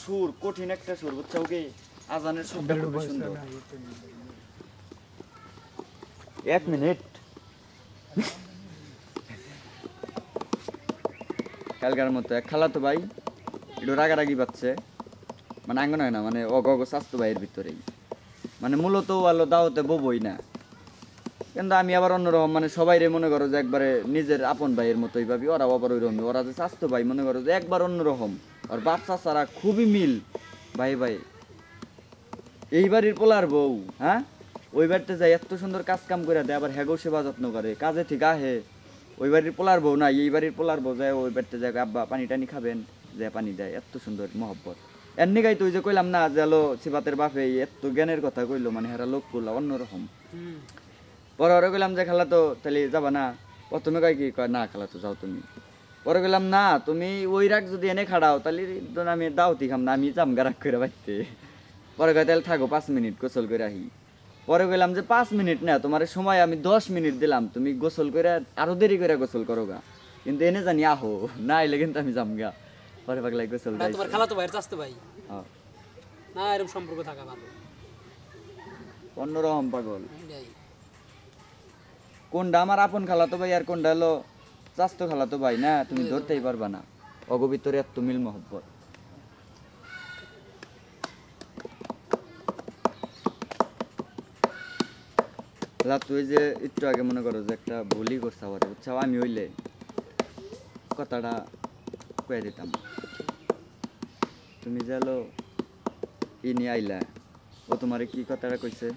সুর কঠিন একটা সুর বুঝছ কি? আজানের সুরটা খুব সুন্দর। এক মিনিট। কালকার মতো এক খালা তো ভাই একটু রাগারাগি পাচ্ছে। মানে আঙ্গন হয় না মানে অগ অগ স্বাস্থ্য ভাইয়ের ভিতরেই। মানে মূলত আলো দাওতে ববই না। কিন্তু আমি আবার অন্যরকম মানে সবাই রে মনে করো যে একবারে নিজের আপন ভাইয়ের মতোই ভাবি ওরা আবার ওই রকম ওরা যে স্বাস্থ্য ভাই, মনে করো যে একবার অন্যরকম। আর বাচ্চা ছাড়া খুবই মিল। ভাই ভাই, এই বাড়ির পোলার বউ হ্যাঁ? ওই বাড়িতে যাই এত সুন্দর কাজ কাম করে দেয়, আবার হ্যাগো সেবা যত্ন করে, কাজে ঠিক আহে। ওই বাড়ির পোলার বউ না এই বাড়ির পোলার বউ যায়, ওই বাড়িতে যায় আব্বা, পানি টানি খাবেন? যে পানি দেয়, এত সুন্দর মহব্বত। এর নিগাই তুই যে কইলাম না, যে সিবাতের বাপে এত জ্ঞানের কথা কইলো মানে হেরা লোক করল অন্যরকম পরে ওরা কইলাম যে খালা তো তাহলে যাবা না। প্রথমে কয় কি? কয় না খালা তো যাও তুমি। পরে কইলাম না তুমি ওই রাখ যদি এনে খাড়াও তাহলে আমি দাওতি খাম না আমি যাম গারাক করে বাইতে। পরে কয় তাহলে থাকো পাঁচ মিনিট গোসল করে আহি। পরে কইলাম যে পাঁচ মিনিট না তোমার সময় আমি দশ মিনিট দিলাম তুমি গোসল করে আরও দেরি করে গোসল করো গা। কিন্তু এনে জানি আহো না এলে কিন্তু আমি যাম গা। পরে পাগলাই গোসল না তোমার খালা তো ভাইয়ের চাস্তো ভাই। হ্যাঁ, না এরকম সম্পর্ক থাকা ভালো। অন্যরকম পাগল। কোনটা আমার আপন খালাতো ভাই, আর কোনটা হলো চাস্তো খালাতো ভাই, না? তুমি ধরতেই পারবা না। অগভিতরে এত মিল মহব্বত। লা, তুই যে একটু আগে মনে করো যে একটা ভুলই করছে আবার বুঝছাও? আমি হইলে কথাটা কয়ে দিতাম। তুমি যে হলো ই নিয়ে আইলা, ও তোমারে কি কথাটা কইছে?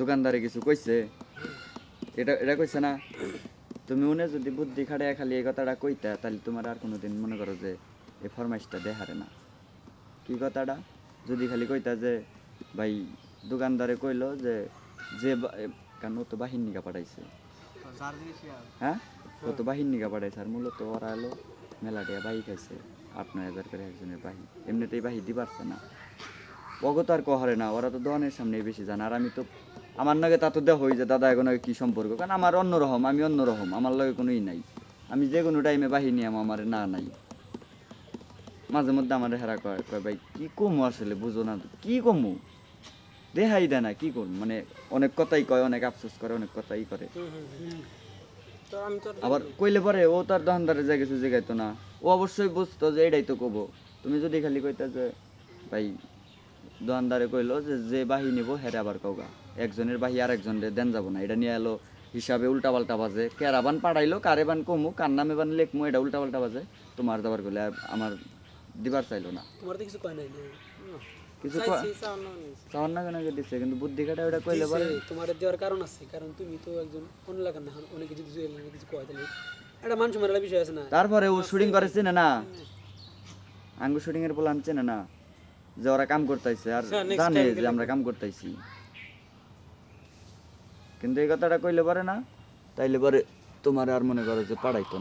দোকানদারে কিছু কইছে? এটা এটা কইছে না, তুমি উনি যদি বুদ্ধি খাড়ে খালি এই কথাটা কইতা, তাহলে তোমার আর কোনোদিন মনে করো যে এই ফরমাইশটা দেখারে না। কি কথাটা? যদি খালি কইতা যে, ভাই দোকানদারে কইলো যে যে কারণ ও তো বাহির নিগা পাঠাইছে। হ্যাঁ? ও তো বাহির নিগা পাঠাইছে আর মূলত ওরা এলো মেলাটিয়া বাহি খাইছে, আট নয় হাজার করে একজনের বাহি। এমনিতেই বাহি দিবারছে না। অগত আর কহারে না, ওরা তো দহনের সামনে বেশি জানে, আর আমি তো আমার নাগে তা তো দেখ হই যে দাদা এখন কি সম্পর্ক? কারণ আমার অন্যরকম আমি অন্যরকম আমার লগে কোনোই নাই। আমি যে কোনো টাইমে বাহিনী আমার আমার না নাই। মাঝে মধ্যে আমার হেরা কয় কয় ভাই কি কমু আসলে? বুঝো না কি কমু? দেখাই দেয় না কি করব? মানে অনেক কথাই কয় অনেক আফসোস করে অনেক কথাই করে। আবার কইলে পরে ও তার দোকানদারে যা কিছু জিগাইতো না। ও অবশ্যই বুঝতো যে এটাই তো কব। তুমি যদি খালি কইতা যে ভাই দোকানদারে কইলো যে যে বাহিনী নিব হেরে আবার কওগা। একজনের বাহি আর একজনের দেন যাব না। এটা নিয়ে এলো হিসাবে উল্টা পাল্টা বাজে কেরাবান পাড়াইলো কারেবান কমু কার নামে বান লেখমু এটা উল্টা পাল্টা বাজে। তোমার দাবার আর আমার দিবার চাইলো না। তোমার তো কিছু কয় নাই না। চাওয়ার না কেন কিন্তু বুদ্ধি খাটা ওটা কইলে পরে? তোমার দেওয়ার কারণ আছে কারণ তুমি তো একজন অন্য লাগার না অনেক কিছু কিছু এলাকা কিছু কয় তাহলে। একটা মানুষ মারার বিষয় আছে না। তারপরে ও শুটিং করে চেনে না? আঙ্গু শুটিং এর প্ল্যান চেনে না? যে ওরা কাম করতেছে আর জানে যে আমরা কাম করতেছি কিন্তু এই কথাটা কইলে পারে না, তাইলে পরে তোমার আর মনে করো যে পাড়াইতো না।